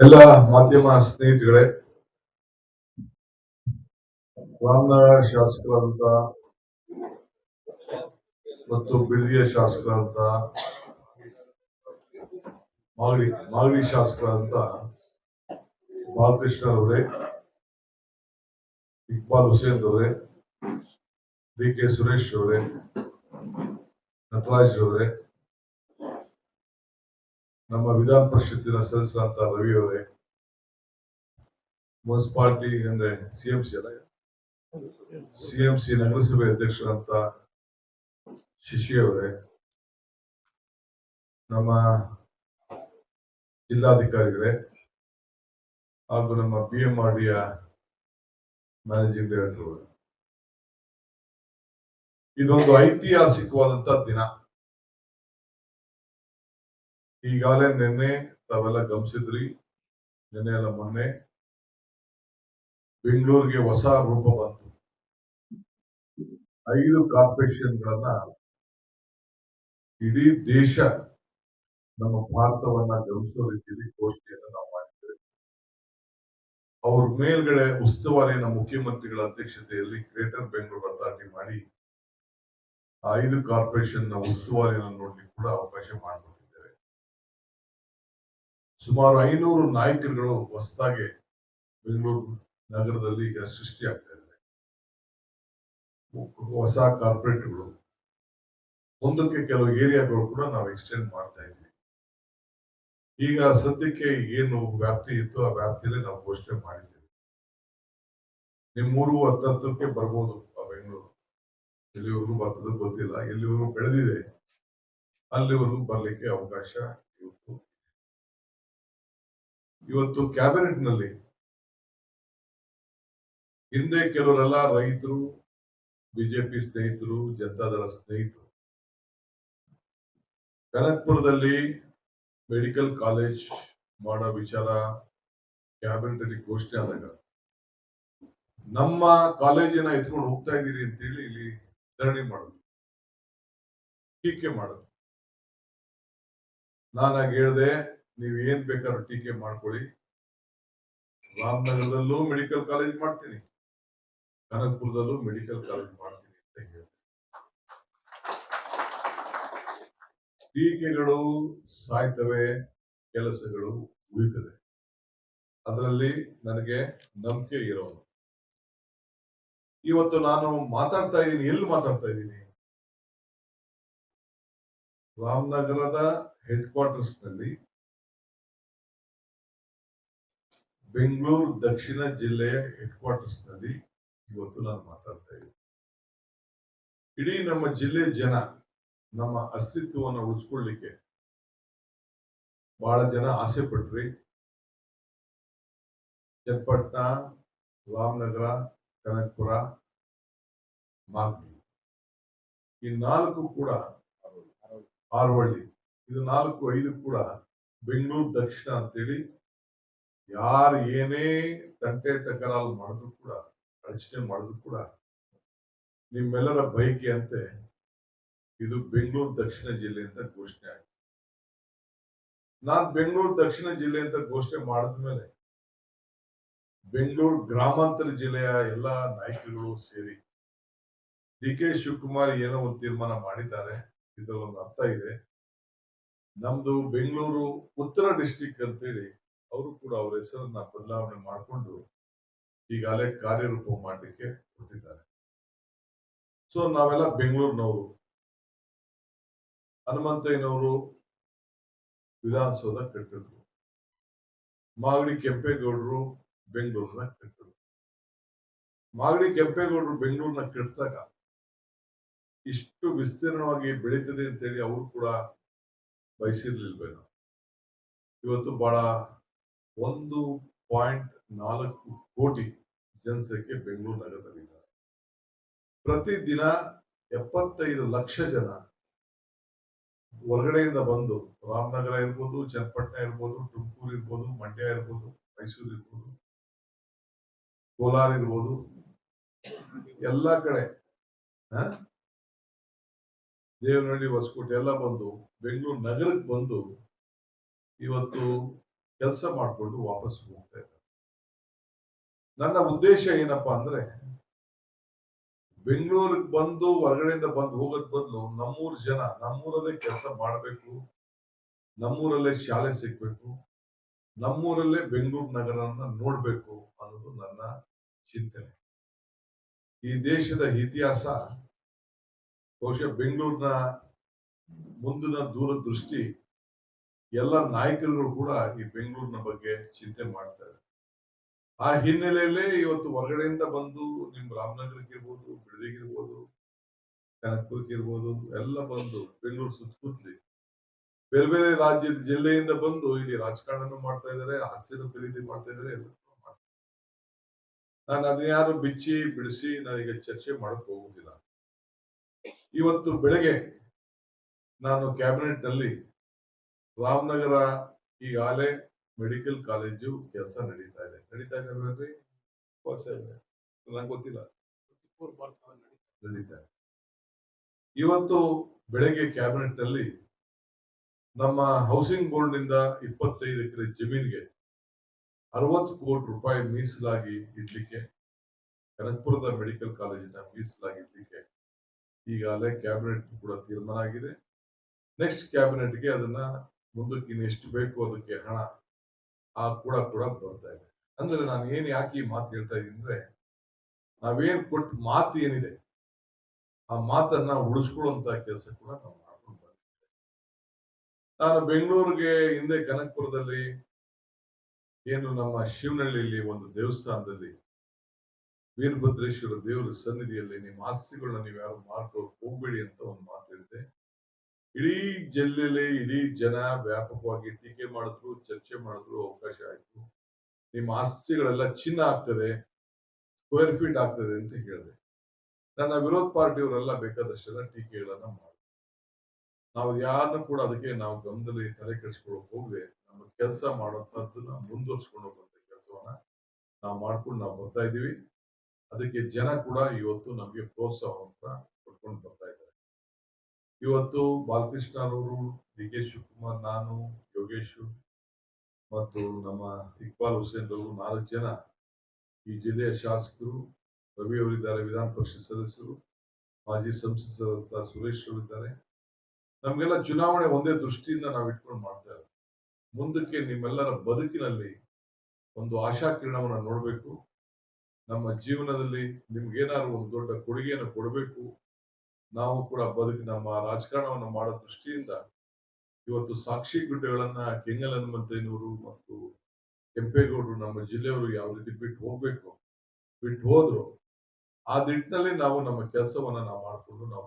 ಎಲ್ಲ ಮಾಧ್ಯಮ ಸ್ನೇಹಿತಗಳೇ ರಾಮನಗರ ಶಾಸಕರಂತ ಮತ್ತು ಬಿಡದಿಯ ಶಾಸಕರಂತ ಮಾಗಡಿ ಮಾಗಡಿ ಶಾಸಕರಂತ ಬಾಲಕೃಷ್ಣ ಅವರೇ, ಇಕ್ಬಾಲ್ ಹುಸೇನ್ ಅವರೇ, ಡಿ ಕೆ ಸುರೇಶ್ ಅವರೇ, ನಟರಾಜ್ ಅವರೇ ನಮ್ಮ ವಿಧಾನ ಪರಿಷತ್ತಿನ ಸದಸ್ಯರಂತ ರವಿ ಅವರೇ ಮುನ್ಸಿಪಾಲಿಟಿ ಅಂದ್ರೆ ಸಿಎಂಸಿ ಅಲ್ಲ? ಸಿಎಂಸಿ ನಗರಸಭೆ ಅಧ್ಯಕ್ಷರಂತ ಶಶಿ ಅವರೇ ನಮ್ಮ ಜಿಲ್ಲಾಧಿಕಾರಿಗಳೇ ಹಾಗೂ ನಮ್ಮ ಬಿ ಎಂ ಆರ್ ಡಿಯ ಮ್ಯಾನೇಜಿಂಗ್ ಡೈರೆಕ್ಟರ್ ಇದೊಂದು ಐತಿಹಾಸಿಕವಾದಂತ ದಿನ. ಈಗಾಗಲೇ ನಿನ್ನೆ ತಾವೆಲ್ಲ ಗಮನಿಸಿದ್ರಿ, ನಿನ್ನೆ ಅಲ್ಲ ಮೊನ್ನೆ ಬೆಂಗಳೂರಿಗೆ ಹೊಸ ರೂಪ ಬಂತು. ಐದು ಕಾರ್ಪೊರೇಷನ್ಗಳನ್ನ ಇಡೀ ದೇಶ ನಮ್ಮ ಭಾರತವನ್ನ ಗಮನಿಸೋ ರೀತಿಯಲ್ಲಿ ಘೋಷಣೆಯನ್ನು ನಾವು ಮಾಡಿದ್ದೇವೆ. ಅವ್ರ ಮೇಲ್ಗಡೆ ಉಸ್ತುವಾರಿನ ಮುಖ್ಯಮಂತ್ರಿಗಳ ಅಧ್ಯಕ್ಷತೆಯಲ್ಲಿ ಗ್ರೇಟರ್ ಬೆಂಗಳೂರು ಅಥಾರಿಟಿ ಮಾಡಿ ಐದು ಕಾರ್ಪೊರೇಷನ್ನ ಉಸ್ತುವಾರಿಯನ್ನು ನೋಡ್ಲಿಕ್ಕೆ ಕೂಡ ಅವಕಾಶ ಮಾಡಿಕೊಟ್ಟಿದ್ದೇವೆ ಸುಮಾರು ಐನೂರು ನಾಯಕರುಗಳು ಹೊಸದಾಗಿ ಬೆಂಗಳೂರು ನಗರದಲ್ಲಿ ಈಗ ಸೃಷ್ಟಿಯಾಗ್ತಾ ಇದೆ ಹೊಸ ಕಾರ್ಪೊರೇಟ್ಗಳು. ಮುಂದಕ್ಕೆ ಕೆಲವು ಏರಿಯಾಗಳು ಕೂಡ ನಾವು ಎಕ್ಸ್ಟೆಂಡ್ ಮಾಡ್ತಾ ಇದ್ವಿ ಈಗ ಸದ್ಯಕ್ಕೆ ಏನು ವ್ಯಾಪ್ತಿ ಇತ್ತು ಆ ವ್ಯಾಪ್ತಿಯಲ್ಲಿ ನಾವು ಘೋಷಣೆ ಮಾಡಿದ್ದೇವೆ. ನಿಮ್ಮೂರು ಹತ್ತತ್ತಕ್ಕೆ ಬರ್ಬೋದು ಆ ಬೆಂಗಳೂರು. ಎಲ್ಲಿವರೆಗೂ ಬರ್ತದೆ ಗೊತ್ತಿಲ್ಲ. ಎಲ್ಲಿವರೆಗೂ ಬೆಳೆದಿದೆ, ಅಲ್ಲಿವರೆಗೂ ಬರಲಿಕ್ಕೆ ಅವಕಾಶ ಇವತ್ತು ಇವತ್ತು ಕ್ಯಾಬಿನೆಟ್ನಲ್ಲಿ ಹಿಂದೆ ಕೆಲವರೆಲ್ಲ ರೈತರು, ಬಿಜೆಪಿ ಸ್ನೇಹಿತರು ಜನತಾದಳ ಸ್ನೇಹಿತರು. ಕನಕ್ಪುರದಲ್ಲಿ ಮೆಡಿಕಲ್ ಕಾಲೇಜ್ ಮಾಡೋ ವಿಚಾರ ಕ್ಯಾಬಿನೆಟ್ ಅಲ್ಲಿ ಘೋಷಣೆ ಆದಾಗ, ನಮ್ಮ ಕಾಲೇಜಿನ ಎತ್ಕೊಂಡು ಹೋಗ್ತಾ ಇದ್ದೀರಿ ಅಂತೇಳಿ ಇಲ್ಲಿ ಧರಣಿ ಮಾಡೋದು ಟೀಕೆ ಮಾಡೋದು ನಾನಾಗಿ ಹೇಳ್ದೆ ನೀವು ಏನ್ ಬೇಕಾದ್ರೂ ಟೀಕೆ ಮಾಡ್ಕೊಳ್ಳಿ. ರಾಮನಗರದಲ್ಲೂ ಮೆಡಿಕಲ್ ಕಾಲೇಜ್ ಮಾಡ್ತೀನಿ. ಕನಕಪುರದಲ್ಲೂ ಮೆಡಿಕಲ್ ಕಾಲೇಜ್ ಮಾಡ್ತೀನಿ ಅಂತ ಹೇಳ್ತೀನಿ. ಟೀಕೆಗಳು ಸಾಯ್ತವೆ, ಕೆಲಸಗಳು ಉಳಿತವೆ. ಅದರಲ್ಲಿ ನನಗೆ ನಂಬಿಕೆ ಇರೋದು. ಇವತ್ತು ನಾನು ಮಾತಾಡ್ತಾ ಇದ್ದೀನಿ, ಎಲ್ಲಿ ಮಾತಾಡ್ತಾ ಇದ್ದೀನಿ? ರಾಮನಗರದ ಹೆಡ್ ಕ್ವಾರ್ಟರ್ಸ್ನಲ್ಲಿ ಬೆಂಗಳೂರು ದಕ್ಷಿಣ ಜಿಲ್ಲೆಯ ಹೆಡ್ ಕ್ವಾರ್ಟರ್ಸ್ನಲ್ಲಿ ಇವತ್ತು ನಾನು ಮಾತಾಡ್ತಾ ಇದ್ದೀನಿ. ಇಡೀ ನಮ್ಮ ಜಿಲ್ಲೆ ಜನ ನಮ್ಮ ಅಸ್ತಿತ್ವವನ್ನು ಉಳಿಸ್ಕೊಳ್ಳಿಕ್ಕೆ ಬಹಳ ಜನ ಆಸೆ ಪಟ್ರಿ. ಚನ್ನಪಟ್ಟಣ ರಾಮನಗರ, ಕನಕಪುರ ಮಾಗಡಿ ಈ ನಾಲ್ಕು ಕೂಡ ಆರವಳ್ಳಿ. ಇದು ನಾಲ್ಕು, ಐದು ಕೂಡ ಬೆಂಗಳೂರು ದಕ್ಷಿಣ ಅಂತೇಳಿ ಯಾರು ಏನೇ ತಂಟೆ ತಕರಾರು ಮಾಡಿದ್ರು ಕೂಡ ಅಡಚಣೆ ಮಾಡಿದ್ರು ಕೂಡ, ನಿಮ್ಮೆಲ್ಲರ ಬಯಕೆ ಅಂತೆ, ಇದು ಬೆಂಗಳೂರು ದಕ್ಷಿಣ ಜಿಲ್ಲೆ ಅಂತ ಘೋಷಣೆ ಆಯ್ತು. ನಾನು ಬೆಂಗಳೂರು ದಕ್ಷಿಣ ಜಿಲ್ಲೆ ಅಂತ ಘೋಷಣೆ ಮಾಡಿದ್ಮೇಲೆ ಬೆಂಗಳೂರು ಗ್ರಾಮಾಂತರ ಜಿಲ್ಲೆಯ ಎಲ್ಲ ನಾಯಕರುಗಳು ಸೇರಿ, ಡಿ ಕೆ ಶಿವಕುಮಾರ್ ಏನೋ ಒಂದು ತೀರ್ಮಾನ ಮಾಡಿದ್ದಾರೆ, ಇದರಲ್ಲೊಂದು ಅರ್ಥ ಇದೆ. ನಮ್ದು ಬೆಂಗಳೂರು ಉತ್ತರ ಡಿಸ್ಟಿಕ್ ಅಂತೇಳಿ ಅವರು ಕೂಡ ಅವರ ಹೆಸರನ್ನ ಬದಲಾವಣೆ ಮಾಡಿಕೊಂಡು ಈಗಾಗಲೇ ಕಾರ್ಯರೂಪ ಮಾಡಲಿಕ್ಕೆ ಕೊಟ್ಟಿದ್ದಾರೆ. ಸೊ ನಾವೆಲ್ಲ ಬೆಂಗಳೂರಿನವರು. ಹನುಮಂತಯ್ಯನವರು ವಿಧಾನಸೌಧ ಕಟ್ಟಿದ್ರು ಮಾಗಡಿ ಕೆಂಪೇಗೌಡರು ಬೆಂಗಳೂರನ್ನ ಕಟ್ಟಿದ್ರು ಮಾಗಡಿ ಕೆಂಪೇಗೌಡರು ಬೆಂಗಳೂರನ್ನ ಕಟ್ಟಿದಾಗ ಇಷ್ಟು ವಿಸ್ತೀರ್ಣವಾಗಿ ಬೆಳೀತದೆ ಅಂತೇಳಿ ಅವರು ಕೂಡ ಬಯಸಿರ್ಲಿಲ್ವೇನೋ. ಇವತ್ತು ಬಹಳ ಒಂದು ಪಾಯಿಂಟ್ ನಾಲ್ಕು ಕೋಟಿ ಜನಸಂಖ್ಯೆ ಬೆಂಗಳೂರು ನಗರದಲ್ಲಿದ್ದಾರೆ ಪ್ರತಿದಿನ ಎಪ್ಪತ್ತೈದು ಲಕ್ಷ ಜನ ಹೊರಗಡೆಯಿಂದ ಬಂದು ರಾಮನಗರ ಇರ್ಬೋದು, ಚನ್ನಪಟ್ಟಣ ಇರ್ಬೋದು, ತುಮಕೂರು ಇರ್ಬೋದು, ಮಂಡ್ಯ ಇರ್ಬೋದು, ಮೈಸೂರು ಇರ್ಬೋದು, ಕೋಲಾರ ಇರ್ಬೋದು, ಎಲ್ಲ ಕಡೆ? ದೇವನಹಳ್ಳಿ, ಹೊಸಕೋಟೆ ಎಲ್ಲ ಬಂದು ಬೆಂಗಳೂರು ನಗರಕ್ಕೆ ಬಂದು ಇವತ್ತು ಕೆಲಸ ಮಾಡಿಕೊಂಡು ವಾಪಸ್ ಹೋಗ್ತಾ ಇದ್ದಾರೆ. ನನ್ನ ಉದ್ದೇಶ ಏನಪ್ಪಾ ಅಂದ್ರೆ, ಬೆಂಗಳೂರಿಗೆ ಬಂದು ಹೊರಗಡೆಯಿಂದ ಬಂದು ಹೋಗೋದ್ ಬದಲು ನಮ್ಮೂರ್ ಜನ ನಮ್ಮೂರಲ್ಲೇ ಕೆಲಸ ಮಾಡಬೇಕು, ನಮ್ಮೂರಲ್ಲೇ ಶಾಲೆ ಸಿಗ್ಬೇಕು, ನಮ್ಮೂರಲ್ಲೇ ಬೆಂಗಳೂರು ನಗರನ ನೋಡ್ಬೇಕು ಅನ್ನೋದು ನನ್ನ ಚಿಂತನೆ. ಈ ದೇಶದ ಇತಿಹಾಸ ಬಹುಶಃ ಬೆಂಗಳೂರಿನ ಮುಂದಿನ ದೂರದೃಷ್ಟಿ ಎಲ್ಲ ನಾಯಕರುಗಳು ಕೂಡ ಈ ಬೆಂಗಳೂರಿನ ಬಗ್ಗೆ ಚಿಂತೆ ಮಾಡ್ತಾರೆ ಆ ಹಿನ್ನೆಲೆಯಲ್ಲಿ ಇವತ್ತು ಹೊರಗಡೆಯಿಂದ ಬಂದು ನಿಮ್ ರಾಮನಗರಕ್ಕೆ ಇರ್ಬೋದು, ಬಿಡದಿಗೆ ಇರ್ಬೋದು, ಕನಕಪುರಕ್ಕೆ ಇರ್ಬೋದು, ಎಲ್ಲ ಬಂದು ಬೆಂಗಳೂರು ಸುತ್ತಮುತ್ತಲಿ ಬೇರೆ ಬೇರೆ ರಾಜ್ಯದ ಜಿಲ್ಲೆಯಿಂದ ಬಂದು ಇಲ್ಲಿ ರಾಜಕಾರಣ ಮಾಡ್ತಾ ಇದ್ದಾರೆ ಆಸ್ತಿನ ಖರೀದಿ ಮಾಡ್ತಾ ಇದ್ದಾರೆ. ನಾನು ಅದನ್ನ ಯಾರು ಬಿಚ್ಚಿ, ಬಿಡಿಸಿ ನನಗೆ ಚರ್ಚೆ ಮಾಡಕ್ ಹೋಗುದಿಲ್ಲ. ಇವತ್ತು ಬೆಳಗ್ಗೆ ನಾನು ಕ್ಯಾಬಿನೆಟ್ನಲ್ಲಿ ರಾಮನಗರ ಈಗಾಗಲೇ ಮೆಡಿಕಲ್ ಕಾಲೇಜು ಕೆಲಸ ನಡೀತಾ ಇದೆ. ನಡೀತಾ ಇದೆ ಅಲ್ವೇನ್ರಿ? ನಂಗೆ ಗೊತ್ತಿಲ್ಲ. ನಡೀತಾ ಇದೆ. ಇವತ್ತು ಬೆಳಗ್ಗೆ ಕ್ಯಾಬಿನೆಟ್ ಅಲ್ಲಿ ನಮ್ಮ ಹೌಸಿಂಗ್ ಬೋರ್ಡ್ನಿಂದ ಇಪ್ಪತ್ತೈದು ಎಕರೆ ಜಮೀನಿಗೆ ಅರವತ್ತು ಕೋಟಿ ರೂಪಾಯಿ ಮೀಸಲಾಗಿ ಇಡ್ಲಿಕ್ಕೆ ಕನಕಪುರದ ಮೆಡಿಕಲ್ ಕಾಲೇಜಿನ ಮೀಸಲಾಗಿ ಇಡ್ಲಿಕ್ಕೆ ಈಗಾಗಲೇ ಕ್ಯಾಬಿನೆಟ್ ಕೂಡ ತೀರ್ಮಾನ ಆಗಿದೆ. ನೆಕ್ಸ್ಟ್ ಕ್ಯಾಬಿನೆಟ್ಗೆ ಅದನ್ನ ಮುಂದಕ್ಕೆ ಇನ್ನು ಎಷ್ಟು ಬೇಕು ಅದಕ್ಕೆ ಹಣ ಆ ಕೂಡ ಕೂಡ ಬರ್ತಾ ಇದೆ. ಅಂದ್ರೆ ನಾನು ಏನ್ ಯಾಕೆ ಈ ಮಾತು ಹೇಳ್ತಾ ಇದ್ದೀನಿ ಅಂದ್ರೆ, ನಾವೇನ್ ಕೊಟ್ಟ ಮಾತು ಏನಿದೆ, ಆ ಮಾತನ್ನ ಉಳಿಸ್ಕೊಳ್ಳುವಂತ ಕೆಲಸ ಕೂಡ ನಾವು ಮಾಡ್ಕೊಂಡು ಬಂದಿದ್ದೇವೆ. ನಾನು ಬೆಂಗಳೂರಿಗೆ ಹಿಂದೆ ಕನಕಪುರದಲ್ಲಿ, ಏನು ನಮ್ಮ ಶಿವನಹಳ್ಳಿಯಲ್ಲಿ ಒಂದು ದೇವಸ್ಥಾನದಲ್ಲಿ, ವೀರಭದ್ರೇಶ್ವರ ದೇವರ ಸನ್ನಿಧಿಯಲ್ಲಿ ನಿಮ್ಮ ಆಸ್ತಿಗಳನ್ನ ನೀವು ಯಾರು ಮಾಡ್ಕೊಳ್ಳೋಕೆ ಹೋಗ್ಬೇಡಿ ಅಂತ ಒಂದು ಇಡೀ ಜಿಲ್ಲೆಯಲ್ಲಿ ಇಡೀ ಜನ ವ್ಯಾಪಕವಾಗಿ ಟೀಕೆ ಮಾಡಿದ್ರು, ಚರ್ಚೆ ಮಾಡಿದ್ರು, ಅವಕಾಶ ಆಯ್ತು. ನಿಮ್ಮ ಆಸ್ತಿಗಳೆಲ್ಲ ಚಿನ್ನ ಆಗ್ತದೆ ಸ್ಕ್ವೇರ್ ಫೀಟ್ ಆಗ್ತದೆ ಅಂತ ಹೇಳಿದೆ. ನನ್ನ ವಿರೋಧ ಪಾರ್ಟಿಯವರೆಲ್ಲ ಬೇಕಾದಷ್ಟೆಲ್ಲ ಟೀಕೆಗಳನ್ನ ಮಾಡಿದ್ರು. ನಾವು ಯಾರನ್ನು ಕೂಡ ಅದಕ್ಕೆ ನಾವು ಗಮನದಲ್ಲಿ ತಲೆ ಕೆಡಿಸ್ಕೊಳ್ಳೋಕೆ ಹೋಗದೆ ನಮ್ಮ ಕೆಲಸ ಮಾಡುವಂತದ್ದನ್ನ ಮುಂದುವರ್ಸ್ಕೊಂಡು ಹೋಗುವಂತ ಕೆಲಸವನ್ನ ನಾವು ಮಾಡ್ಕೊಂಡು ನಾವು ಬರ್ತಾ ಇದೀವಿ ಅದಕ್ಕೆ ಜನ ಕೂಡ ಇವತ್ತು ನಮಗೆ ಅಂತ ಕೊಟ್ಕೊಂಡು ಬರ್ತಾ ಇದ್ದಾರೆ. ಇವತ್ತು ಬಾಲಕೃಷ್ಣರವರು ಡಿ ಕೆ ಶಿವಕುಮಾರ್, ನಾನು, ಯೋಗೇಶ್ ಮತ್ತು ನಮ್ಮ ಇಕ್ಬಾಲ್ ಹುಸೇನ್ ಅವರು ನಾಲ್ಕು ಜನ ಈ ಜಿಲ್ಲೆಯ ಶಾಸಕರು, ರವಿ ಅವರಿದ್ದಾರೆ, ವಿಧಾನ ಪರಿಷತ್ ಸದಸ್ಯರು, ಮಾಜಿ ಸಂಸದ ಸದಸ್ಯ ಸುರೇಶ್ ಅವರಿದ್ದಾರೆ ನಮಗೆಲ್ಲ ಚುನಾವಣೆ ಒಂದೇ ದೃಷ್ಟಿಯಿಂದ ನಾವು ಇಟ್ಕೊಂಡು ಮಾಡ್ತಾ ಇರೋದು. ಮುಂದಕ್ಕೆ ನಿಮ್ಮೆಲ್ಲರ ಬದುಕಿನಲ್ಲಿ ಒಂದು ಆಶಾಕಿರಣವನ್ನು ನೋಡಬೇಕು. ನಮ್ಮ ಜೀವನದಲ್ಲಿ ನಿಮ್ಗೇನಾದ್ರು ಒಂದು ದೊಡ್ಡ ಕೊಡುಗೆಯನ್ನು ಕೊಡಬೇಕು. ನಾವು ಕೂಡ ಬದುಕು ನಮ್ಮ ರಾಜಕಾರಣವನ್ನು ಮಾಡೋ ದೃಷ್ಟಿಯಿಂದ ಇವತ್ತು ಸಾಕ್ಷಿ ಗುಡ್ಡೆಗಳನ್ನ ಕೆಂಗಲ್ ಹನುಮಂತಯ್ಯನವರು ಮತ್ತು ಕೆಂಪೇಗೌಡರು ನಮ್ಮ ಜಿಲ್ಲೆಯವರು ಯಾವ ರೀತಿ ಬಿಟ್ಟು ಹೋಗ್ಬೇಕು, ಬಿಟ್ಟು ಹೋದ್ರು, ಆ ನಿಟ್ಟಿನಲ್ಲಿ ನಾವು ನಮ್ಮ ಕೆಲಸವನ್ನ ನಾವು ಮಾಡಿಕೊಂಡು ನಾವು